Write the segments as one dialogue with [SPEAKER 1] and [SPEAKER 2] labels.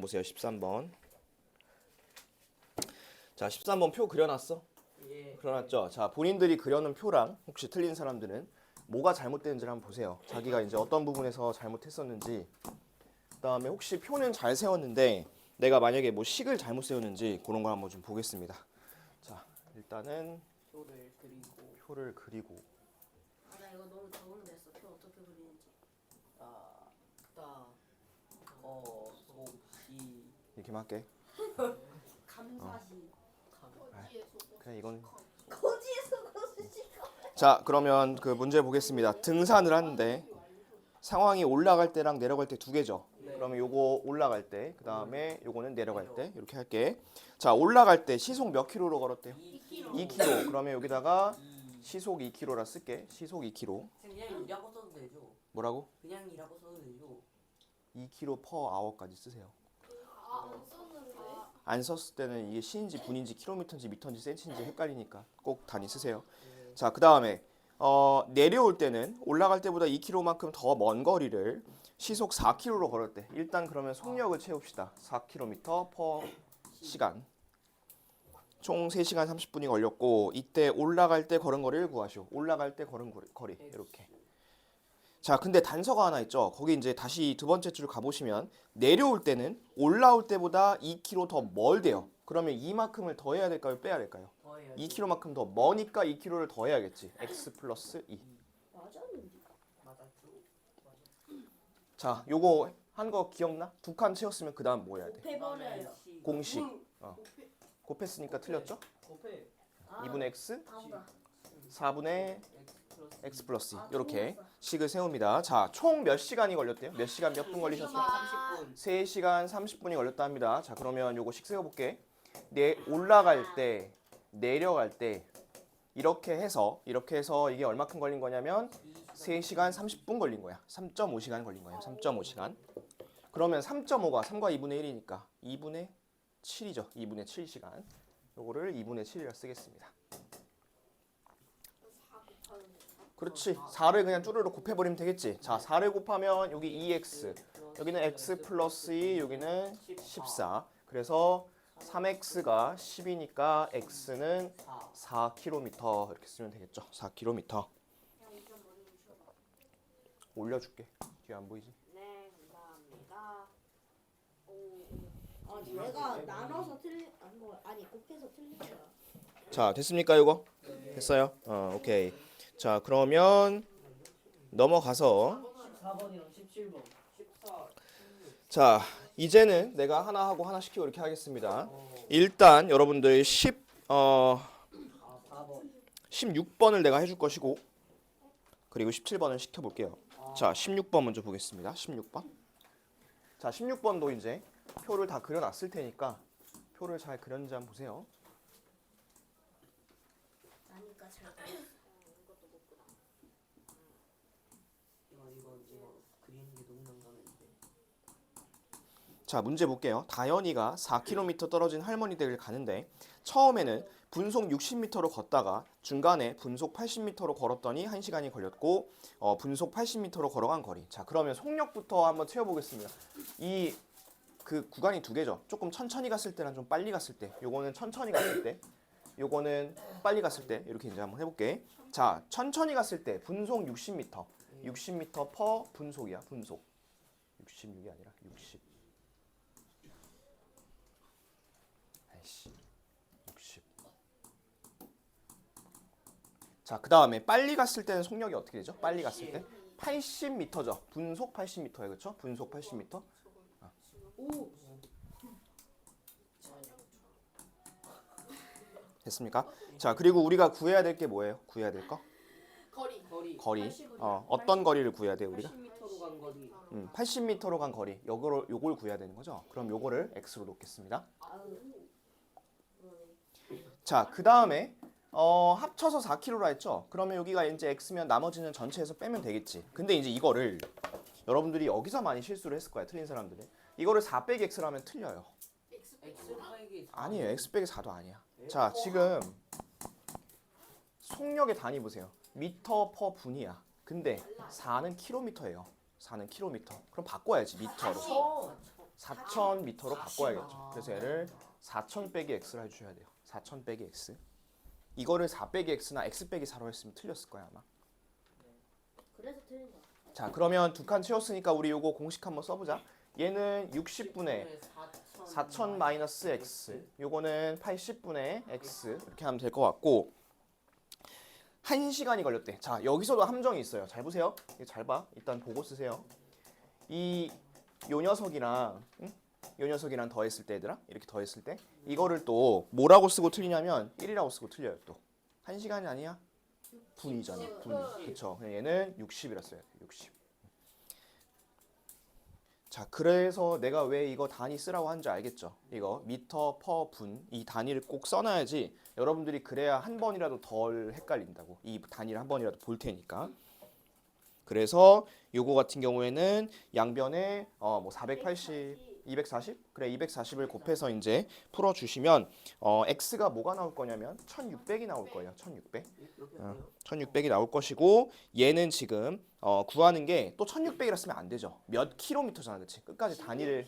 [SPEAKER 1] 보세요. 13번. 자, 13번 표 그려놨어?
[SPEAKER 2] 예.
[SPEAKER 1] 그려놨죠? 자, 본인들이 그려놓은 표랑 혹시 틀린 사람들은 뭐가 잘못되는지 한번 보세요. 자기가 이제 어떤 부분에서 잘못했었는지. 그다음에 혹시 표는 잘 세웠는데 내가 만약에 뭐 식을 잘못 세웠는지 그런 거 한번 좀 보겠습니다. 자, 일단은
[SPEAKER 2] 표를 그리고
[SPEAKER 1] 표를 그리고
[SPEAKER 3] 아, 나 이거 너무 적응됐어. 표 어떻게 그리는지.
[SPEAKER 2] 아, 따, 어, 목, 이,
[SPEAKER 1] 이렇게만 할게.
[SPEAKER 3] 감사시.
[SPEAKER 2] 감.
[SPEAKER 1] 그냥 이건
[SPEAKER 3] 거지에서.
[SPEAKER 1] 자 그러면 그 문제 보겠습니다. 등산을 하는데 상황이 올라갈 때랑 내려갈 때 두 개죠.
[SPEAKER 2] 네.
[SPEAKER 1] 그러면 요거 올라갈 때, 그 다음에 요거는 내려갈 때 이렇게 할게. 자 올라갈 때 시속 몇 킬로로 걸었대요? 2킬로. 그러면 여기다가
[SPEAKER 2] 이.
[SPEAKER 1] 시속 2킬로라 쓸게. 시속 2킬로.
[SPEAKER 2] 그냥 이라고 써도 되죠.
[SPEAKER 1] 뭐라고?
[SPEAKER 2] 그냥 이라고 써도 되죠.
[SPEAKER 1] 2킬로 퍼 아워까지 쓰세요.
[SPEAKER 3] 아안 썼는데.
[SPEAKER 1] 안 썼을 때는 이게 시인지 분인지 킬로미터인지 미터인지 센치인지 헷갈리니까 꼭 단위 쓰세요.
[SPEAKER 2] 네.
[SPEAKER 1] 자, 그 다음에 어, 내려올 때는 올라갈 때보다 2km만큼 더 먼 거리를 시속 4km로 걸을 때 일단 그러면 속력을 채웁시다. 4km per 시간. 총 3시간 30분이 걸렸고 이때 올라갈 때 걸은 거리를 구하시오. 올라갈 때 걸은 거리, 거리 이렇게. 자, 근데 단서가 하나 있죠. 거기 이제 다시 두 번째 줄 가보시면 내려올 때는 올라올 때보다 2km 더 멀대요. 그러면 이만큼을 더 해야 될까요? 빼야 될까요?
[SPEAKER 2] 더해요.
[SPEAKER 1] 2km만큼 더 머니까 2km를 더 해야겠지. x 플러스 2.
[SPEAKER 3] 맞았는데.
[SPEAKER 2] 맞았죠.
[SPEAKER 1] 자, 요거 한 거 기억나? 두 칸 채웠으면 그 다음 뭐 해야 돼? 공식. 어. 곱했으니까 틀렸죠?
[SPEAKER 2] 곱해.
[SPEAKER 3] 아,
[SPEAKER 1] 2분의 x,
[SPEAKER 3] 아무다.
[SPEAKER 1] 4분의
[SPEAKER 2] x 플러스
[SPEAKER 1] x 플러스 2.
[SPEAKER 3] 아,
[SPEAKER 1] 이렇게
[SPEAKER 3] 틀렸어.
[SPEAKER 1] 식을 세웁니다. 자, 총 몇 시간이 걸렸대요? 몇 시간 몇 분 걸리셨어요?
[SPEAKER 2] 30분.
[SPEAKER 1] 3시간 30분이 걸렸다 합니다. 자, 그러면 요거 식 세워 볼게. 내 올라갈 때, 내려갈 때 이렇게 해서 이렇게 해서 이게 얼마큼 걸린 거냐면 3시간 30분 걸린 거야. 3.5시간 걸린 거예요. 3.5시간. 그러면 3.5가 3과 2분의 1이니까 2분의 7이죠. 2분의 7시간. 요거를 2분의 7이라 쓰겠습니다. 그렇지. 4를 그냥 쭈르륵 곱해버리면 되겠지. 자, 4를 곱하면 여기 2x, 여기는 x 플러스 2, 여기는 14. 그래서 3x가 10이니까 x는
[SPEAKER 2] 4.
[SPEAKER 1] 4km 이렇게 쓰면 되겠죠. 4km. 올려줄게. 뒤에 안 보이지?
[SPEAKER 3] 네 감사합니다. 오. 아 얘가 나눠서 틀린 아니 뭐 아니 곱해서 틀린 거야.
[SPEAKER 1] 자, 됐습니까, 이거? 됐어요? 어, 오케이. 자, 그러면 넘어가서
[SPEAKER 2] 14번이랑 17번. 14.
[SPEAKER 1] 자, 이제는 내가 하나 하고 하나 시키고 이렇게 하겠습니다.
[SPEAKER 2] 어,
[SPEAKER 1] 일단 여러분들 10 어,
[SPEAKER 2] 아, 4번.
[SPEAKER 1] 16번을 내가 해줄 것이고 그리고 17번을 시켜볼게요. 자, 16번 먼저 보겠습니다. 16번. 자, 16번도 이제 표를 다 그려놨을 테니까 표를 잘 그렸는지 한번 보세요.
[SPEAKER 3] 나니까 잘. 그렸어. 이것도 못 그려.
[SPEAKER 2] 이거 이거 이거 그리는 게 너무 난감했는데.
[SPEAKER 1] 자, 문제 볼게요. 다현이가 4km 떨어진 할머니 댁을 가는데 처음에는 분속 60m로 걷다가 중간에 분속 80m로 걸었더니 1시간이 걸렸고 어, 분속 80m로 걸어간 거리. 자, 그러면 속력부터 한번 채워 보겠습니다. 이 그 구간이 두 개죠. 조금 천천히 갔을 때랑 좀 빨리 갔을 때. 요거는 천천히 갔을 때. 요거는 빨리 갔을 때 이렇게 이제 한번 해볼게. 자, 천천히 갔을 때 분속 60m, 60m 퍼 분속이야. 분속. 66이 아니라 60. 아이씨 60. 자, 그 다음에 빨리 갔을 때는 속력이 어떻게 되죠? 빨리 갔을 때 80m죠. 분속 80m예요, 그렇죠? 분속 80m.
[SPEAKER 3] 오.
[SPEAKER 1] 됐습니까? 자, 그리고 우리가 구해야 될 게 뭐예요? 구해야 될 거?
[SPEAKER 3] 거리.
[SPEAKER 2] 거리.
[SPEAKER 1] 거리.
[SPEAKER 3] 80 이요.
[SPEAKER 1] 어, 어떤 거리를 구해야 돼요, 우리가?
[SPEAKER 2] 80m로 간 거리.
[SPEAKER 1] 음, 80m로 간 거리. 요거를 요걸 구해야 되는 거죠. 그럼 요거를 x로 놓겠습니다.
[SPEAKER 3] 아우.
[SPEAKER 1] 자, 그 다음에 어, 합쳐서 4kg라 했죠. 그러면 여기가 이제 x면 나머지는 전체에서 빼면 되겠지. 근데 이제 이거를 여러분들이 여기서 많이 실수를 했을 거야. 틀린 사람들은. 이거를 4 빼기 x라면 틀려요.
[SPEAKER 2] x 빼기 4.
[SPEAKER 1] 아니에요. x 빼기 4도 아니야. 자, 지금 속력의 단위 보세요. 미터 퍼 분이야. 근데 4는 킬로미터예요. 4는 킬로미터. 그럼 바꿔야지 미터로.
[SPEAKER 2] 쳐.
[SPEAKER 1] 4,000m로 바꿔야겠죠. 그래서 얘를 4,000 빼기 x를 해주셔야 돼요. 4,000 빼기 x. 이거를 4 빼기 x나 x 빼기 4로 했으면 틀렸을 거야 아마.
[SPEAKER 3] 그래서 틀린 거야.
[SPEAKER 1] 자 그러면 두 칸 채웠으니까 우리 요거 공식 한번 써보자. 얘는 60분의 4,000 마이너스 x. 요거는 80분의 x 이렇게 하면 될 것 같고. 한 시간이 걸렸대. 자 여기서도 함정이 있어요. 잘 보세요. 잘 봐. 일단 보고 쓰세요. 이 요 녀석이랑 응? 요 녀석이랑 더했을 때 얘들아 이렇게 더했을 때 이거를 또 뭐라고 쓰고 틀리냐면 1이라고 쓰고 틀려요 또. 한 시간이 아니야? 분이잖아. 분. 그쵸. 얘는 60이라 써야 돼. 60. 자, 그래서 내가 왜 이거 단위 쓰라고 하는지 알겠죠? 이거 미터 퍼 분 이 단위를 꼭 써놔야지 여러분들이 그래야 한 번이라도 덜 헷갈린다고. 이 단위를 한 번이라도 볼 테니까. 그래서 요거 같은 경우에는 양변에 어 뭐 480, 240? 그래 240을 곱해서 이제 풀어 주시면 어 x가 뭐가 나올 거냐면 1600이 나올 거예요. 1600.
[SPEAKER 2] 이렇게
[SPEAKER 1] 어.
[SPEAKER 2] 할게요.
[SPEAKER 1] 1600이 나올 것이고 얘는 지금 어, 구하는 게 또 1600이라 쓰면 안 되죠. 몇 킬로미터잖아. 그렇지? 끝까지 단위를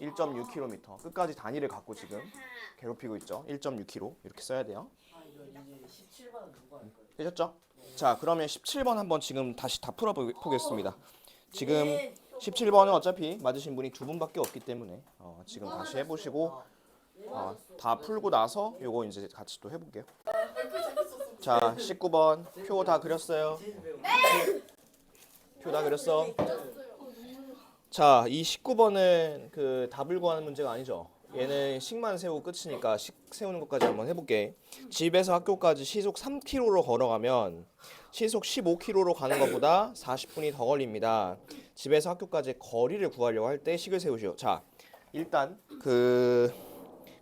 [SPEAKER 1] 1.6km. 끝까지 단위를 갖고 지금 괴롭히고 있죠. 1.6km. 이렇게 써야 돼요.
[SPEAKER 2] 아 이거 이제 17번은 누가 할 거예요?
[SPEAKER 1] 되셨죠? 자, 그러면 17번 한번 지금 다시 다 풀어 보겠습니다. 지금 17번은 어차피 맞으신 분이 두 분밖에 없기 때문에 어, 지금 다시 해 보시고 어, 다 풀고 나서 요거 이제 같이 또 해볼게요. 자, 19번 표 다 그렸어요. 표 다 그렸어. 자, 이 19번은 그 답을 구하는 문제가 아니죠. 얘는 식만 세우고 끝이니까 식 세우는 것까지 한번 해볼게. 집에서 학교까지 시속 3km로 걸어가면 시속 15km로 가는 것보다 40분이 더 걸립니다. 집에서 학교까지 거리를 구하려고 할 때 식을 세우시오. 자, 일단 그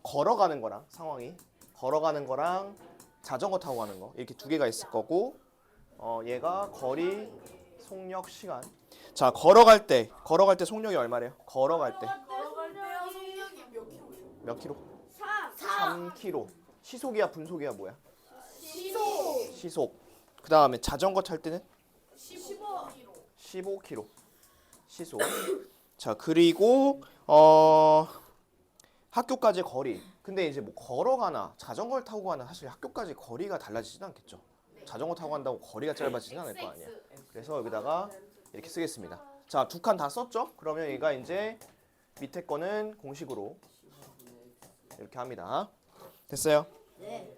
[SPEAKER 1] 걸어가는 거랑 상황이 걸어가는 거랑 자전거 타고 가는 거 이렇게 두 개가 있을 거고 어 얘가 거리 속력 시간 자 걸어갈 때 걸어갈 때 속력이 얼마래요 걸어갈 때
[SPEAKER 4] 걸어갈 때요 속력이 몇 킬로예요?
[SPEAKER 1] 몇 킬로?
[SPEAKER 3] 4
[SPEAKER 1] 3킬로. 시속이야 분속이야 뭐야?
[SPEAKER 4] 시속.
[SPEAKER 1] 시속. 그 다음에 자전거 탈 때는?
[SPEAKER 4] 15킬로.
[SPEAKER 1] 15 킬로. 시속. 자 그리고 어 학교까지 거리. 근데 이제 뭐 걸어가나 자전거를 타고 가나 사실 학교까지 거리가 달라지진 않겠죠. 자전거 타고 간다고 거리가 짧아지진 않을 거 아니야. 그래서 여기다가 이렇게 쓰겠습니다. 자 두 칸 다 썼죠? 그러면 얘가 이제 밑에 거는 공식으로 이렇게 합니다. 됐어요?
[SPEAKER 3] 네.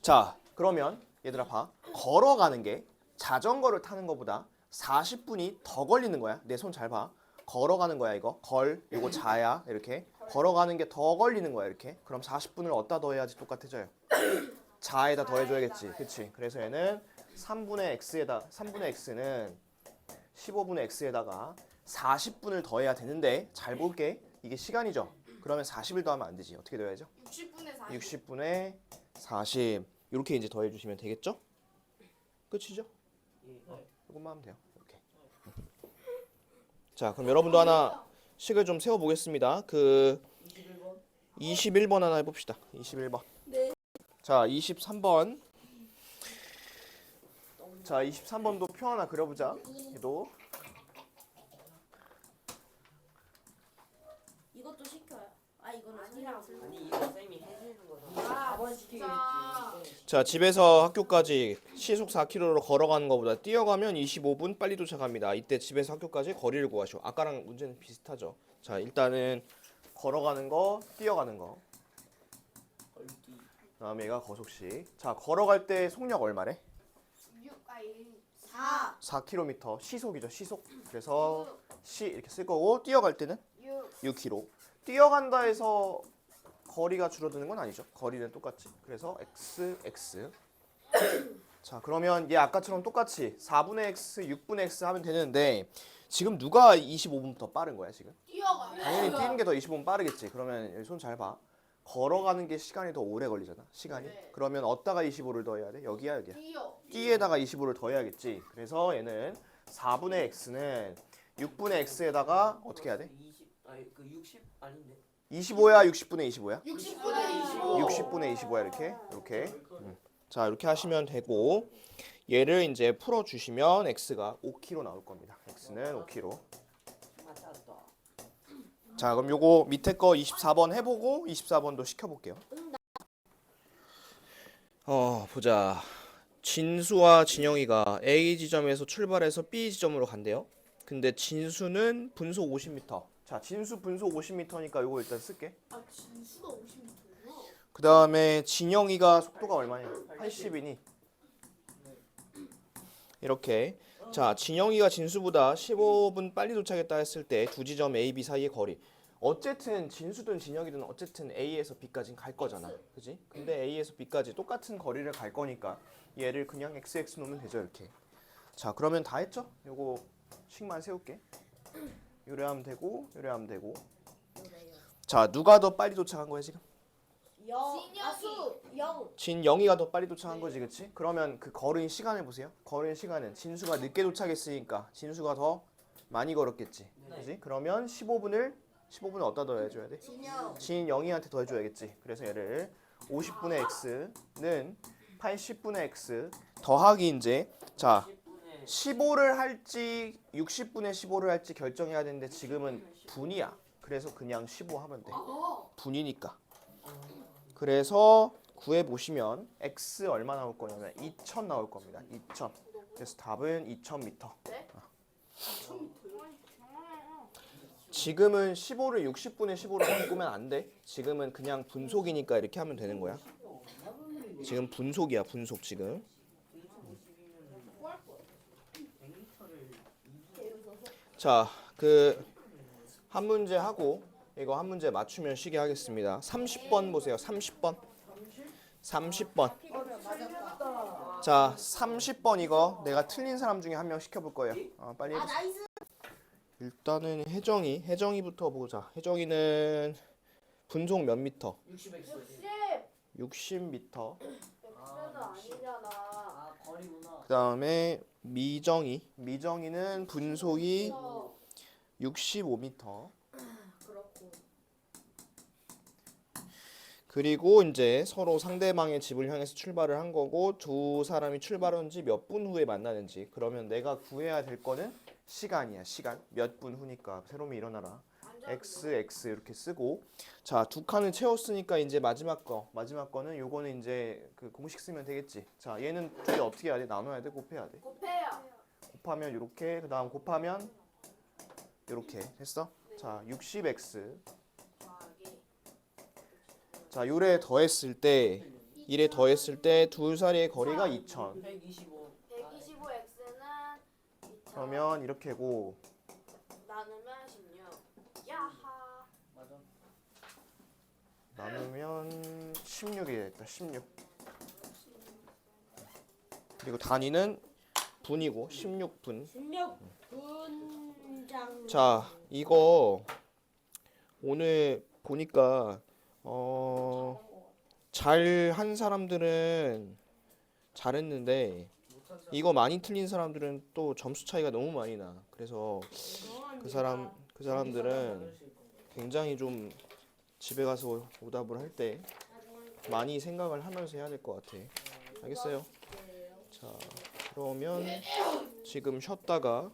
[SPEAKER 1] 자 그러면 얘들아 봐. 걸어가는 게 자전거를 타는 것보다 40분이 더 걸리는 거야. 내 손 잘 봐. 걸어가는 거야 이거. 걸 이거 자야 이렇게. 걸어가는 게 더 걸리는 거야 이렇게. 그럼 40분을 어디다 더해야지 똑같아져요? 자에다 더해줘야겠지. 그치? 그래서 얘는 3분의 x에다 3분의 x는 15분의 x에다가 40분을 더해야 되는데 잘 볼게. 이게 시간이죠 그러면 40을 더하면 안 되지 어떻게 더해야죠
[SPEAKER 4] 60분에 40
[SPEAKER 1] 60분의 40 이렇게 이제 더해 주시면 되겠죠? 끝이죠?
[SPEAKER 2] 예.
[SPEAKER 1] 이것만 하면 돼요. 이렇게. 자, 그럼 여러분도 하나 식을 좀 세워 보겠습니다. 그
[SPEAKER 2] 21번
[SPEAKER 1] 21번 하나 해 봅시다. 21번.
[SPEAKER 3] 네.
[SPEAKER 1] 자, 23번. 자, 23번도 표 하나 그려 보자. 얘도
[SPEAKER 3] 시켜요. 아 이거는 아니라고 쓸래.
[SPEAKER 2] 아니 이거 쌤이 해주는 거잖아.
[SPEAKER 4] 아,
[SPEAKER 2] 4번
[SPEAKER 4] 진짜.
[SPEAKER 2] 시키겠지.
[SPEAKER 1] 자, 집에서 학교까지 시속 4km로 걸어가는 것보다 뛰어가면 25분 빨리 도착합니다. 이때 집에서 학교까지 거리를 구하시오. 아까랑 문제는 비슷하죠. 자, 일단은 걸어가는 거, 뛰어가는 거.
[SPEAKER 2] 걸기.
[SPEAKER 1] 그다음에 얘가 거속식. 자, 걸어갈 때 속력 얼마래?
[SPEAKER 4] 6 아니
[SPEAKER 3] 4
[SPEAKER 1] 4km 시속이죠, 시속. 그래서 시 이렇게 쓸 거고 뛰어갈 때는
[SPEAKER 4] 6
[SPEAKER 1] 6km. 뛰어간다 해서 거리가 줄어드는 건 아니죠. 거리는 똑같지. 그래서 x x. 자, 그러면 얘 아까처럼 똑같이 4분의 x, 6분의 x 하면 되는데 지금 누가 25분 더 빠른 거야, 지금?
[SPEAKER 4] 뛰어가요
[SPEAKER 1] 당연히 뛰는 게 더 25분 빠르겠지. 그러면 손 잘 봐. 걸어가는 게 시간이 더 오래 걸리잖아. 시간이.
[SPEAKER 4] 네.
[SPEAKER 1] 그러면 어디다가 25를 더해야 돼? 여기야, 여기야.
[SPEAKER 4] 뛰어
[SPEAKER 1] 띠에다가 25를 더해야겠지. 그래서 얘는 4분의 x는 6분의 x에다가 어떻게 해야 돼?
[SPEAKER 2] 20 아니 그 60 아닌데.
[SPEAKER 1] 25야, 60분의 25야?
[SPEAKER 4] 60분에 25
[SPEAKER 1] 60분의 25야 이렇게. 이렇게. 음. 자, 이렇게 하시면 되고 얘를 이제 풀어 주시면 x가 5kg 나올 겁니다. x는 5kg.
[SPEAKER 2] 맞았다.
[SPEAKER 1] 자, 그럼 요거 밑에 거 24번 해보고 24번도 시켜볼게요. 어, 보자. 진수와 진영이가 A 지점에서 출발해서 B 지점으로 간대요. 근데 진수는 분속 50m. 자, 진수 분속 50m니까 요거 일단 쓸게.
[SPEAKER 4] 아 진수가 50m구나.
[SPEAKER 1] 그 다음에 진영이가 속도가 얼마냐? 80이니. 이렇게. 자, 진영이가 진수보다 15분 빨리 도착했다 했을 때 두 지점 A, B 사이의 거리. 어쨌든 진수든 진영이든 어쨌든 A에서 B까지는 갈 거잖아. 그지? 근데 A에서 B까지 똑같은 거리를 갈 거니까 얘를 그냥 XX 놓으면 되죠, 이렇게. 자, 그러면 다 했죠? 요거 식만 세울게. 요래하면 되고, 요래하면 되고. 자, 누가 더 빨리 도착한 거야, 지금?
[SPEAKER 3] 영.
[SPEAKER 4] 진영이.
[SPEAKER 3] 아수 영.
[SPEAKER 1] 진영이가 더 빨리 도착한 거지, 그치? 그러면 그 걸은 시간을 보세요. 걸은 시간은 진수가 늦게 도착했으니까 진수가 더 많이 걸었겠지,
[SPEAKER 2] 네.
[SPEAKER 1] 그지? 그러면 15분을 15분을 어디다 더해줘야 돼?
[SPEAKER 3] 진영.
[SPEAKER 1] 진영이한테 더해줘야겠지. 그래서 얘를 50분의 x는 80분의 x 더하기 이제 자
[SPEAKER 2] 10분에
[SPEAKER 1] 15를 할지 60분의 15를 할지 결정해야 되는데 지금은 분이야. 그래서 그냥 15 하면 돼.
[SPEAKER 4] 아
[SPEAKER 1] 분이니까. 그래서 구해 보시면 x 얼마 나올 거냐면 2000 나올 겁니다. 2000. 그래서 답은 2000m. 지금은 15를 60분의 15로 바꾸면 안 돼. 지금은 그냥 분속이니까 이렇게 하면 되는 거야. 지금 분속이야, 분속 지금. 자, 그 한 문제 하고 이거 한 문제 맞추면 쉬게 하겠습니다. 30번 보세요. 30번. 30번. 자, 30번 이거 내가 틀린 사람 중에 한 명 시켜볼 거예요. 어, 빨리.
[SPEAKER 3] 나이스.
[SPEAKER 1] 일단은 혜정이, 혜정이부터 보자. 혜정이는 분속 몇 미터?
[SPEAKER 2] 60x
[SPEAKER 1] 60 미터.
[SPEAKER 3] 아니잖아.
[SPEAKER 2] 아 거리구나
[SPEAKER 1] 그 다음에 미정이, 미정이는 분속이 65미터.
[SPEAKER 3] 그렇고.
[SPEAKER 1] 그리고 이제 서로 상대방의 집을 향해서 출발을 한 거고 두 사람이 출발한 지 몇 분 후에 만나는지 그러면 내가 구해야 될 거는 시간이야 시간 몇 분 후니까 새롬이 일어나라 x x 이렇게 쓰고. 자 두 칸을 채웠으니까 이제 마지막 거 마지막 거는 요거는 이제 그 공식 쓰면 되겠지. 자 얘는 둘이 어떻게 해야 돼? 나눠야 돼? 곱해야 돼?
[SPEAKER 4] 곱해요.
[SPEAKER 1] 곱하면 이렇게 그 다음 곱하면 이렇게. 됐어? 자 60x 자 요래 더했을 때 1에 더했을 때 두 사이의 거리가 2000
[SPEAKER 2] 125
[SPEAKER 4] 125x는
[SPEAKER 1] 그러면 이렇게고.
[SPEAKER 4] 나누면 16. 야하.
[SPEAKER 2] 맞아.
[SPEAKER 1] 나누면 16이 됐다 16 그리고 단위는 분이고 16분.
[SPEAKER 3] 16 분장.
[SPEAKER 1] 자 이거 오늘 보니까 어 잘 한 사람들은 잘했는데 이거 많이 틀린 사람들은 또 점수 차이가 너무 많이 나. 그래서 그 사람 그 사람들은 굉장히 좀 집에 가서 오답을 할 때 많이 생각을 하면서 해야 될 것 같아. 알겠어요? 자, 그러면 지금 쉬었다가